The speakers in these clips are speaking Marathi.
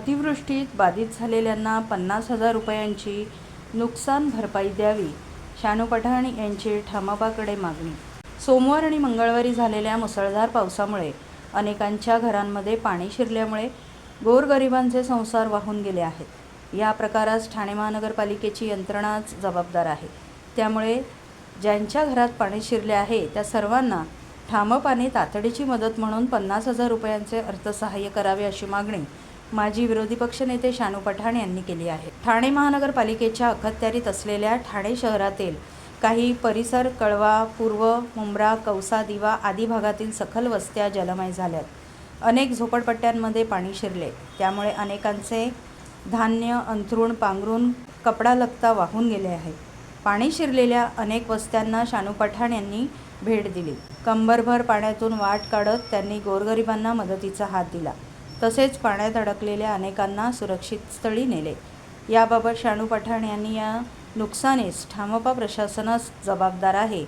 अतिवृष्टीत बाधित झालेल्यांना पन्नास हजार रुपयांची नुकसान भरपाई द्यावी शानू पठाण यांची ठामाबाकडे मागणी. सोमवार आणि मंगळवारी झालेल्या मुसळधार पावसामुळे अनेकांच्या घरांमध्ये पाणी शिरल्यामुळे गोरगरिबांचे संसार वाहून गेले आहेत. या प्रकारास ठाणे महानगरपालिकेची यंत्रणाच जबाबदार आहे. त्यामुळे ज्यांच्या घरात पाणी शिरले आहे त्या सर्वांना ठामपाने तातडीची मदत म्हणून पन्नास हजार रुपयांचे अर्थसहाय्य करावे अशी मागणी माजी विरोधी पक्षनेते शानू पठाण यांनी केली आहे. ठाणे महानगरपालिकेच्या अखत्यारीत असलेल्या ठाणे शहरातील काही परिसर कळवा पूर्व मुंब्रा कौसा दिवा आदी भागातील सखल वस्त्या जलमय झाल्यात. अनेक झोपडपट्ट्यांमध्ये पाणी शिरले. त्यामुळे अनेकांचे धान्य अंथरूण पांघरून कपडा लगता वाहून गेले आहे पाणी शिरलेल्या अनेक वस्त्यांना शानू पठाण यांनी भेट दिली. कंबरभर पाण्यातून वाट काढत त्यांनी गोरगरिबांना मदतीचा हात दिला. तसेच पाण्यात अडकलेल्या अनेकांना सुरक्षित स्थळी नेले. याबाबत शाणू पठाण यांनी या नुकसानीस ठामपा प्रशासनास जबाबदार आहे.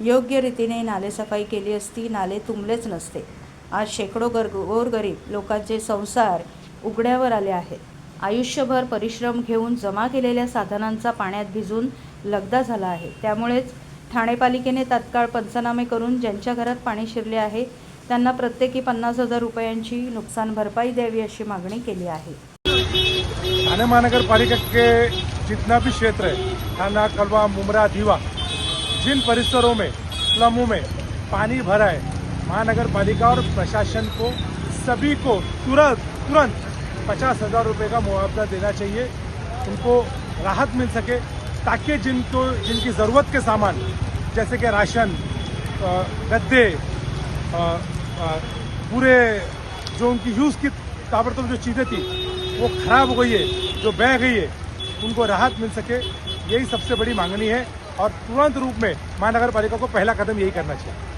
योग्य रीतीने नालेसफाई केली असती नाले तुंबलेच नसते. आज शेकडो गर गोरगरीब लोकांचे संसार उघड्यावर आले आहेत. आयुष्यभर परिश्रम घेऊन जमा केलेल्या साधनांचा पाण्यात भिजून लगदा झाला आहे. त्यामुळेच ठाणे पालिकेने तात्काळ पंचनामे करून ज्यांच्या घरात पाणी शिरले आहे त्यांना प्रत्येकी पन्नास हजार रुपयांची नुकसान भरपाई द्यावी अशी मागणी केली आहे. ठाणे महानगरपालिका के जितना भी क्षेत्र है थाना कलवा मुमरा दीवा जिन परिसरों में स्लमों में पानी भरा है महानगर पालिका और प्रशासन को सभी को तुरंत तुरंत पचास हजार रुपये का मुआवजा देना चाहिए। उनको राहत मिल सके ताकि जिनको जिनकी ज़रूरत के सामान जैसे कि राशन गद्दे पूरे जो उनकी यूज़ की ताबड़तोड़ जो चीज़ें थी, वो खराब हो गई है, जो बह गई है, उनको राहत मिल सके, यही सबसे बड़ी मांगनी है और तुरंत रूप में महानगर पालिका को पहला कदम यही करना चाहिए।